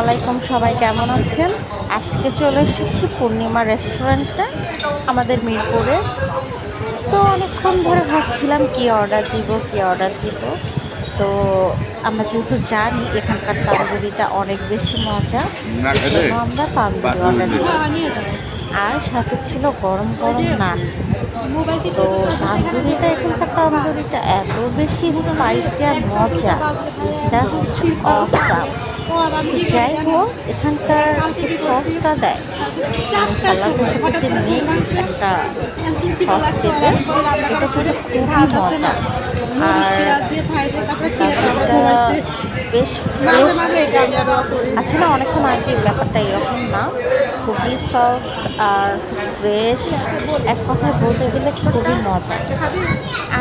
আলাইকুম সবাই কেমন আছেন? আজকে চলে এসেছি পূর্ণিমা রেস্টুরেন্টে আমাদের মিরপুরে। তো অনেকক্ষণ ধরে ভাবছিলাম কি অর্ডার দিব কি অর্ডার দিব? তো আমরা যেহেতু জানি এখানকার তান্দুরিটা অনেক বেশি মজা আমরা তান্দুরি অর্ডার দিয়েছি। আর সাথে ছিল গরম গরম নান। তো তান্দুরিটা এখানকার তান্দুরিটা এত বেশি স্পাইসি আর মজা জাস্ট অসাম যাই হোক, এখানকার যে সসটা দেয়। মানে সালাদের সাথে যে মিক্স একটা সস দেবে এটা কিন্তু খুবই মজা। আর বেশ ফ্রেশ আছে না, অনেকক্ষণ আগে ব্যাপারটা এরকম না। খুবই সফট আর ফ্রেশ, এক কথায় বলতে গেলে খুবই মজা।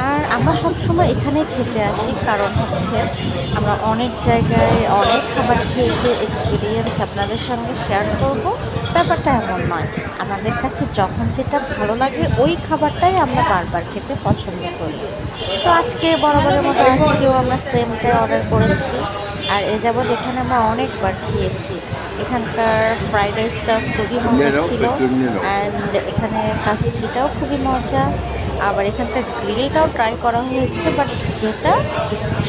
আর আমরা সবসময় এখানে খেতে আসি, কারণ হচ্ছে আমরা অনেক জায়গায় অনেক খাবার খেয়ে খেয়ে এক্সপিরিয়েন্স আপনাদের সঙ্গে শেয়ার করব। ব্যাপারটা এমন নয়। আমাদের কাছে যখন যেটা ভালো লাগে, ওই খাবারটাই আমরা বারবার খেতে পছন্দ করি। তো আজকে বরাবরের মতো আজকেও আমরা সেমটাই অর্ডার করেছি। আর এ যাবৎ এখানে আমরা অনেকবার খেয়েছি। এখানকার ফ্রাইড রাইসটা খুবই মজা ছিল অ্যান্ড এখানে কাচ্চিটাও খুবই মজা। আবার এখানকার গ্রিলটাও ট্রাই করা হয়েছে বাট যেটা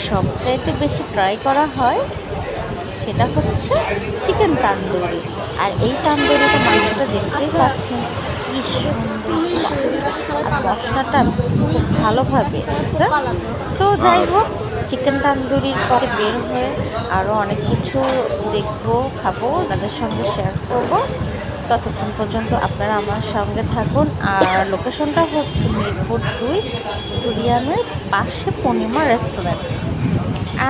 সবচাইতে বেশি ট্রাই করা হয় সেটা হচ্ছে চিকেন তান্দুরি। আর এই তান্দুরিটা মাংসটা দেখতেই পাচ্ছেন কি সুন্দর আর মশলাটা খুব ভালোভাবে। তো যাই হোক চিকেন তান্দুরির পরে বের হয়ে আরও অনেক কিছু দেখব খাব তাদের সঙ্গে শেয়ার করব। ততক্ষণ পর্যন্ত আপনারা আমার সঙ্গে থাকুন। আর লোকেশনটা হচ্ছে মিরপুর দুই স্টুডিয়ামের পাশে পূর্ণিমা রেস্টুরেন্ট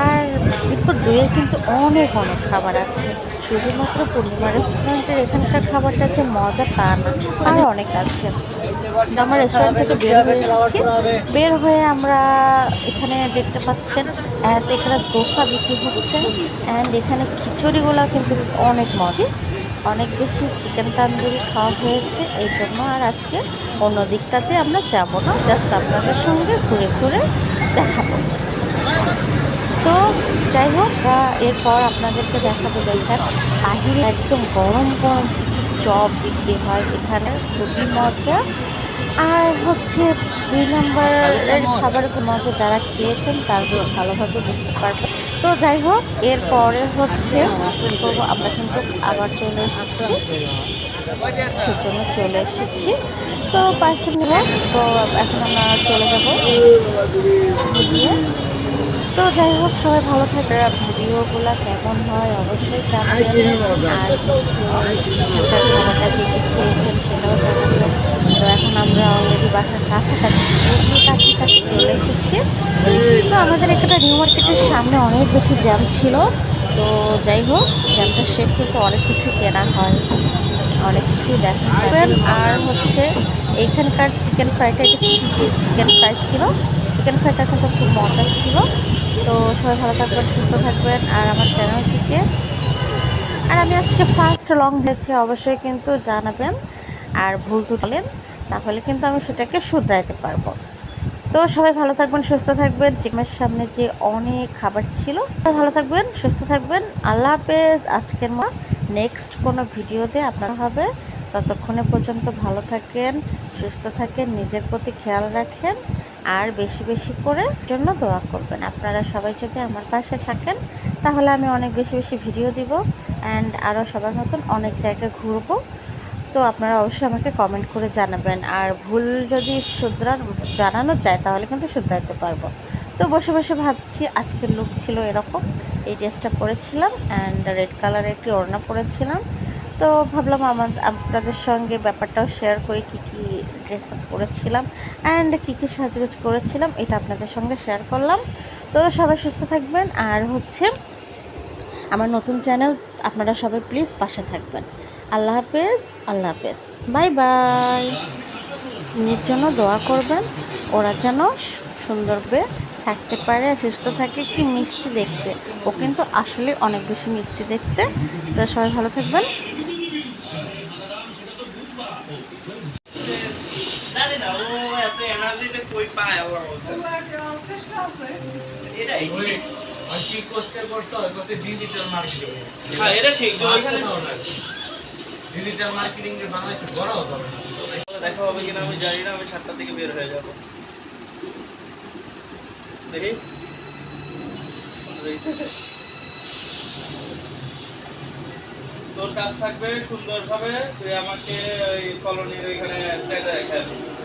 আর মিরপুর দুইয়ের কিন্তু অনেক অনেক খাবার আছে। শুধুমাত্র পূর্ণিমা রেস্টুরেন্টের এখানকার খাবারটা যে মজা তা না আরও অনেক আছে। আমরা রেস্টুরেন্ট থেকে বের হয়ে এসেছি। বের হয়ে আমরা এখানে দেখতে পাচ্ছেন তো এখানে দোসা বিক্রি হচ্ছে অ্যান্ড এখানে খিচুড়িগুলো কিন্তু অনেক মজা। অনেক বেশি চিকেন তান্দুরি খাওয়া হয়েছে, এই জন্য আর আজকে অন্য দিকটাতে আমরা যাব না জাস্ট আপনাদের সঙ্গে ঘুরে ঘুরে দেখাবো। তো যাই হোক এরপর আপনাদেরকে দেখাবো, দেখেন বাহিরে একদম গরম গরম কিছু চপ বিক্রি হয় এখানে, খুবই মজা। আর হচ্ছে দুই নম্বরের খাবারের মজা যারা খেয়েছেন, তারা খুব ভালোভাবে বুঝতে পারবে তো যাই হোক, এরপরে হচ্ছে করব আমরা কিন্তু আবার চলে এসেছি। সেজন্য চলে এসেছি। তো পার্সেল নেব তো এখন আমরা চলে যাব। তো যাই হোক, সবাই ভালো থাকে ভিডিওগুলো কেমন হয় অবশ্যই জানাবেন। আর হচ্ছে খাবারটা খেয়েছেন সেটাও জানাবেন। তো এখন আমরা অলরেডি বাসার কাছাকাছি কাছাকাছি চলে এসেছি। তো আমাদের এখানে নিউ মার্কেটের সামনে অনেক বেশি জ্যাম ছিল। তো যাই হোক জ্যামটা শেষ কিন্তু অনেক কিছু কেনা হয়। অনেক কিছুই দেখাবেন আর হচ্ছে এইখানকার চিকেন ফ্রাইটা চিকেন ফ্রাই ছিল। চিকেন ফ্রাইটা কিন্তু খুব মজা ছিল। তো সবাই ভালো থাকবেন, সুস্থ থাকবেন। আর আমার চ্যানেলটিকে আর আমি আজকে ফার্স্ট লং হয়েছি অবশ্যই, কিন্তু জানাবেন আর ভুল বলেন, তাহলে কিন্তু আমি সেটাকে শুধরাইতে পারব। তো সবাই ভালো থাকবেন, সুস্থ থাকবেন। জিমের সামনে যে অনেক খাবার ছিল ভালো থাকবেন, সুস্থ থাকবেন। আল্লাহ হাফেজ। আজকের মা নেক্সট কোনো ভিডিওতে আপনার হবে। ততক্ষণে পর্যন্ত ভালো থাকেন, সুস্থ থাকেন, নিজের প্রতি খেয়াল রাখেন, আর বেশি বেশি করে জন্য দোয়া করবেন। আপনারা সবাই যদি আমার পাশে থাকেন, তাহলে আমি অনেক বেশি বেশি ভিডিও দিব অ্যান্ড আরও সবার মতন অনেক জায়গায় ঘুরবো। তো আপনারা অবশ্যই আমাকে কমেন্ট করে জানাবেন। আর ভুল যদি শুধরান জানানো যায়, তাহলে কিন্তু শুধরাতে পারব। তো বসে বসে ভাবছি, আজকের লুক ছিল এরকম। এই ড্রেসটা পরেছিলাম অ্যান্ড রেড কালারের একটি ওড়না পরেছিলাম। তো ভাবলাম আমার আপনাদের সঙ্গে ব্যাপারটাও শেয়ার করি, কী কী ড্রেস আপ করেছিলাম অ্যান্ড কী কী সাজগোজ করেছিলাম, এটা আপনাদের সঙ্গে শেয়ার করলাম। তো সবাই সুস্থ থাকবেন। আর হচ্ছে, আমার নতুন চ্যানেল আপনারা সবাই প্লিজ পাশে থাকবেন। আল্লাহ হাফেজ আল্লাহ হাফেজ বাই বাই নিজের জন্য দোয়া করবেন ওরা যেন সু- সুন্দরভাবে থাকতে পারে সুস্থ থাকে কি মিষ্টি দেখতে ও কিন্তু আসলে অনেক বেশি মিষ্টি দেখতে তো সবাই ভালো থাকবেন হ্যাঁ এটা ঠিক ডিজিটাল মার্কেটিং যে বাংলাদেশে বড় হতে হবে। দেখা হবে কিনা, আমি জানি না, আমি সাতটার দিকে বের হয়ে যাব দেখি তোর কাজ থাকবে সুন্দরভাবে, তুই আমাকে ওই কলোনির ওইখানে স্ট্যান্ডে আসবি।